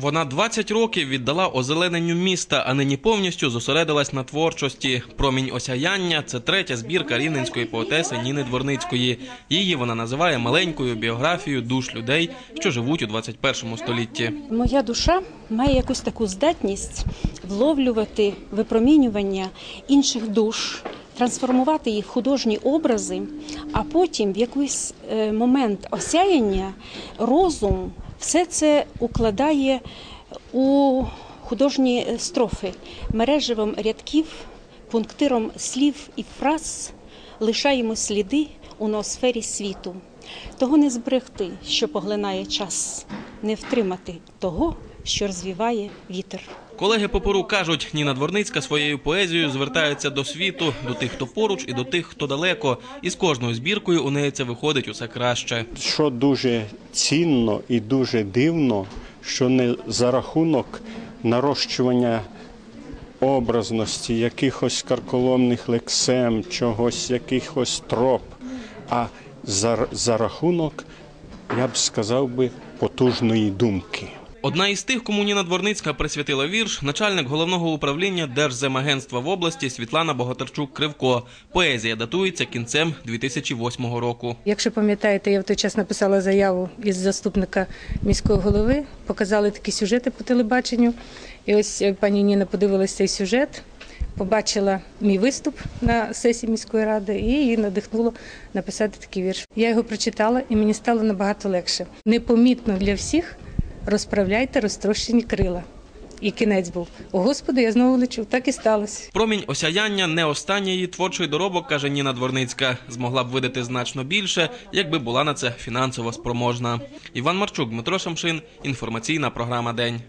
Вона 20 років віддала озелененню міста, а нині повністю зосередилась на творчості. Промінь осяяння це третя збірка рівненської поетеси Ніни Дворницької. Її вона називає маленькою біографією душ людей, що живуть у 21 столітті. Моя душа має якусь таку здатність вловлювати випромінювання інших душ, трансформувати їх в художні образи, а потім в якийсь е, момент осяяння розум все це укладає у художні строфи мереживом рядків, пунктиром слів і фраз лишаємо сліди у ноосфері світу. Того не зберегти, що поглинає час, не втримати того, що розвіває вітер. Колеги по пору кажуть, Ніна Дворницька своєю поезією звертається до світу, до тих, хто поруч, і до тих, хто далеко. І з кожною збіркою у неї це виходить усе краще. Що дуже цінно і дуже дивно, що не за рахунок нарощування образності, якихось карколомних лексем, чогось, якихось троп, а за, за рахунок, я б сказав би, потужної думки. Одна із тих, кому Ніна Дворницька присвятила вірш, начальник головного управління Держземагентства в області Світлана Богатарчук Кривко. Поезія датується кінцем 2008 року. Якщо пам'ятаєте, я в той час написала заяву із заступника міського голови, показали такі сюжети по телебаченню. І ось е, пані Ніна подивилася цей сюжет, побачила мій виступ на сесії міської ради і її надихнуло написати такий вірш. Я його прочитала, і мені стало набагато легше. Непомітно для всіх розправляйте розтрощені крила. І кінець був: О Господи, я знову лечу. Так і сталося. Промінь осяяння не останній її творчий доробок, каже Ніна Дворницька. Змогла б видати значно більше, якби була на це фінансово спроможна. Іван Марчук, Дмитро Шамшин. Інформаційна програма День.